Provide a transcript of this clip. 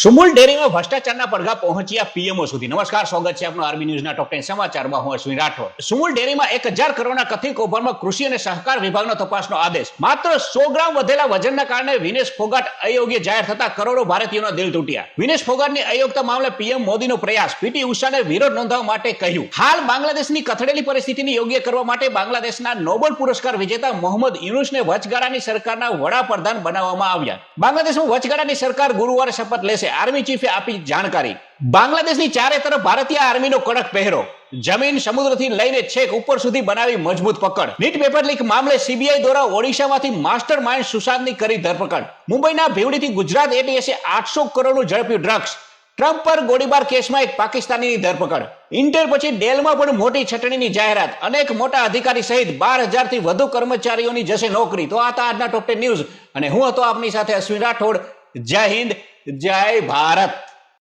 સુમુલ ડેરીમાં ભ્રષ્ટાચારના પડઘા પહોંચ્યા પીએમઓ સુધી. નમસ્કાર, સ્વાગત છે આપનું આર્મી ન્યૂઝના ટોપ ટેન સમાચારમાં. હું અશ્વિન રાઠોડ. સુમુલ ડેરીમાં એક હજાર કરોડના કથિત કૌભાંડમાં કૃષિ અને સહકાર વિભાગનો તપાસનો આદેશ. માત્ર સો ગ્રામ વધેલા વજનના કારણે વિનેશ ફોગાટ અયોગ્ય જાહેર થતા કરોડો ભારતીયોના દિલ તૂટ્યા. વિનેશ ફોગાટની અયોગ્યતા મામલે પીએમ મોદીનો પ્રયાસ. પીટી ઉષાને વિરોધ નોંધાવવા માટે કહ્યું. હાલ બાંગ્લાદેશની કથળેલી પરિસ્થિતિને યોગ્ય કરવા માટે બાંગ્લાદેશના નોબેલ પુરસ્કાર વિજેતા મોહમ્મદ યુનુસને વચગાળાની સરકારના વડાપ્રધાન બનાવવામાં આવ્યા. બાંગ્લાદેશમાં વચગાળાની સરકાર ગુરુવારે શપથ લેશે. આર્મી ચીફે આપી જાણકારી. બાંગ્લાદેશની ચારે તરફ ભારતીય આર્મીનો કડક પહેરો. જમીન સમુદ્રથી લઈને છેક ઉપર સુધી બનાવી મજબૂત પકડ. નીટ પેપર લીક મામલે સીબીઆઈ દ્વારા ઓડિશામાંથી માસ્ટર માઇન્ડ સુશાંતની કરી ધરપકડ. મુંબઈના ભીવડીથી ગુજરાત એટીએસે આઠસો કરોડનું ઝડપ્યું ડ્રગ્સ. ટ્રમ્પ પર ગોળીબાર કેસમાં એક પાકિસ્તાનીની ધરપકડ. ઇન્ટર પછી ડેલમાં પણ મોટી છટણીની જાહેરાત. અનેક મોટા અધિકારી સહિત બાર હજારથી વધુ કર્મચારીઓની જશે નોકરી. તો આ હતા આજના ટોપ ટેન ન્યૂઝ અને હું હતો આપની સાથે અશ્વિન રાઠોડ. જય હિન્દ. જય ભારત.